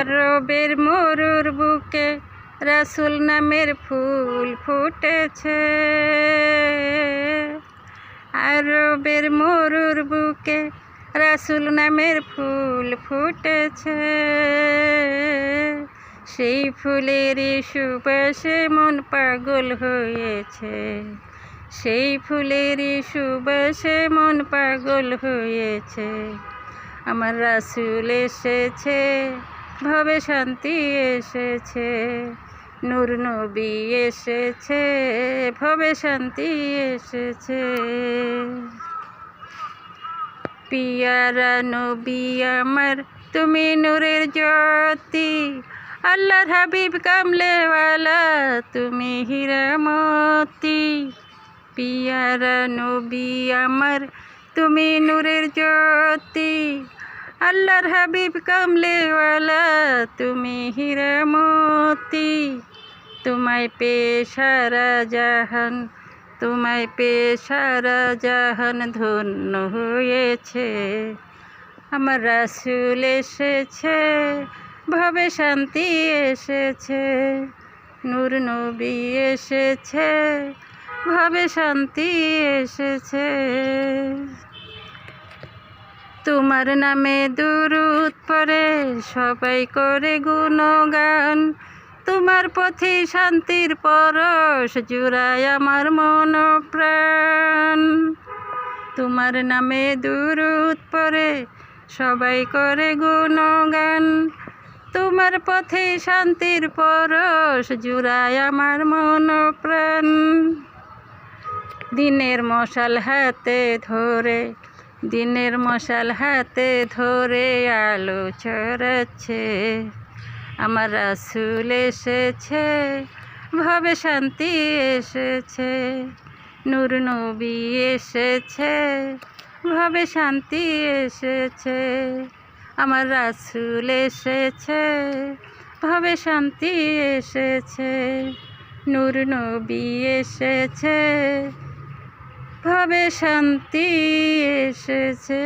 আরবের মরুর বুকে রাসুল নামের ফুল ফুটেছে। আরবের মরুর বুকে রাসুল নামের ফুল ফুটেছে। সেই ফুলেরই সুবাসে মন পাগল হয়েছে। সেই ফুলেরই সুবাসে মন পাগল হয়েছে। আমার রাসুল এসেছে। ভবে শান্তি এসেছে, নূর নবী এসেছে, ভবে শান্তি এসেছে। পিয়ারা নবী আমার, তুমি নূরের জ্যোতি, আল্লাহর হাবিব কামলেওয়ালা, তুমি হীরামতি পিয়ারা নবী আমার, তুমি নূরের জ্যোতি আল্লাহর হাবিব কামলেওয়ালা তুমি হীরামতি তোমায় সারা জাহান, তোমায় সারা জাহান ধন্য হয়েছে। আমার রাসুল এসেছে, ভবে শান্তি এসেছে। নূর নবী এসেছে, ভবে শান্তি এসেছে। তোমার নামে দুরুদ পরে সবাই করে গুণগান। তোমার পথে শান্তির পরশ জুড়ায় আমার মন প্রাণ তোমার নামে দুরুদ পরে সবাই করে গুণগান। তোমার পথে শান্তির পরশ জুড়ায় আমার মন প্রাণ দিনের মশাল হাতে ধরে দিনের মশাল হাতে ধরে আলো ছড়াচ্ছে। আমার রাসুল এসেছে, ভবে শান্তি এসেছে। নূর নবী এসেছে, ভবে শান্তি এসেছে। আমার রাসুল এসেছে, ভবে শান্তি এসেছে। নূর নবী এসেছে ভবে শান্তি এসেছে?